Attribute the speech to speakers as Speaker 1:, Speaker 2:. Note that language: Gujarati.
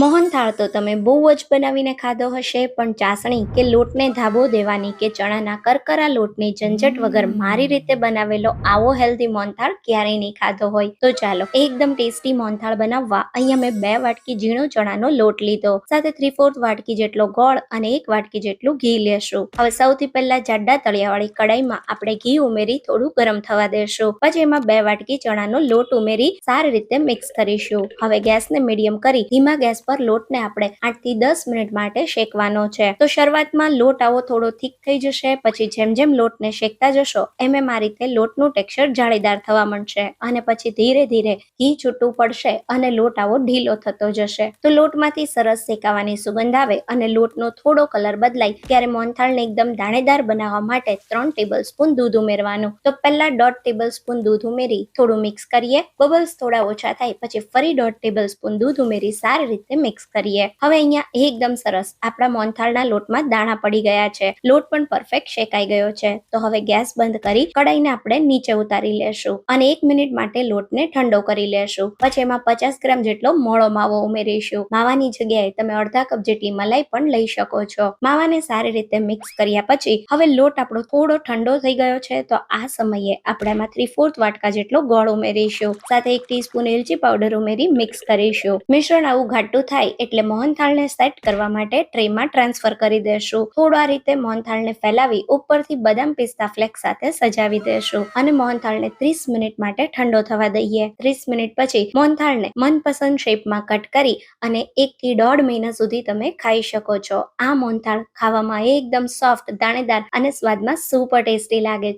Speaker 1: મોહનથાળ તો તમે બહુ જ બનાવીને ખાધો હશે, પણ ચાસણી કે લોટને ધાબો દેવાની કે ચણાના કરકરા લોટની ઝંઝટ વગર મારી રીતે બનાવેલો આવો હેલ્ધી મોહનથાળ ક્યારેય નહીં ખાધો હોય. તો ચાલો, એકદમ ટેસ્ટી મોહનથાળ બનાવવા અહીંયા મેં બે વાટકી ઝીણો ચણાનો લોટ લીધો, સાથે થ્રી ફોર્થ વાટકી જેટલો ગોળ અને એક વાટકી જેટલું ઘી લેશું. હવે સૌથી પહેલા જાડા તળિયાવાળી કડાઈમાં આપણે ઘી ઉમેરી થોડું ગરમ થવા દેશું. પછી એમાં બે વાટકી ચણાનો લોટ ઉમેરી સારી રીતે મિક્સ કરીશું. હવે ગેસને મીડિયમ કરી, ધીમા ગેસ પર લોટને આપણે આઠથી દસ મિનિટ માટે શેકવાનો છે. તો શરૂઆતમાં લોટ આવો થોડો થીક થઈ જશે, પછી જેમ જેમ લોટને શેકતા જશો, એમ એમ આ રીતે લોટનું ટેક્સચર જાળીદાર થવા માંડશે અને પછી ધીરે ધીરે ઘી છૂટું પડશે અને લોટ આવો ઢીલો થતો જશે. તો લોટમાંથી સરસ શેકાવાની સુગંધ આવે અને લોટનો થોડો કલર બદલાય ત્યારે મોહનથાળને એકદમ દાણેદાર બનાવવા માટે ત્રણ ટેબલ સ્પૂન દૂધ ઉમેરવાનું. તો પહેલા દોઢ ટેબલ સ્પૂન દૂધ ઉમેરી થોડું મિક્સ કરીએ. બબલ્સ થોડા ઓછા થાય, પછી ફરી દોઢ ટેબલ સ્પૂન દૂધ ઉમેરી સારી રીતે મિક્સ કરીએ. હવે અહીંયા એકદમ સરસ. આપણા મોનથાળના લોટમાં દાણા પડી ગયા છે. લોટ પણ પરફેક્ટ શેકાઈ ગયો છે. તો હવે ગેસ બંધ કરી કડાઈને આપણે નીચે ઉતારી લેશું. અને એક મિનિટ માટે લોટને ઠંડો કરી લેશું. પછી એમાં પચાસ ગ્રામ જેટલો મોળો માવો ઉમેરીશું. માવાની જગ્યાએ તમે અડધા કપ જેટલી મલાઈ પણ લઈ શકો છો. માવાને સારી રીતે મિક્સ કર્યા પછી હવે લોટ આપણો થોડો ઠંડો થઈ ગયો છે તો આ સમયે આપણે એમાં થ્રી ફોર્થ વાટકા જેટલો ગોળ ઉમેરીશું. સાથે એક ટીસ્પૂન એલચી પાવડર ઉમેરી મિક્સ કરીશું. મિશ્રણ આવું ઘાટું થાય એટલે મોહનથાળને સેટ કરવા માટે ટ્રેમાં ટ્રાન્સફર કરી દેશું. થોડા રીતે મોહનથાળને ફેલાવી ઉપરથી બદામ પિસ્તા ફ્લેક્સ સાથે સજાવી દેશું અને મોહનથાળને ત્રીસ મિનિટ માટે ઠંડો થવા દઈએ. ત્રીસ મિનિટ પછી મોહનથાળને મનપસંદ શેપમાં કટ કરી અને એક થી દોઢ મહિના સુધી તમે ખાઈ શકો છો. આ મોહનથાળ ખાવામાં એકદમ સોફ્ટ, દાણેદાર અને સ્વાદમાં સુપર ટેસ્ટી લાગે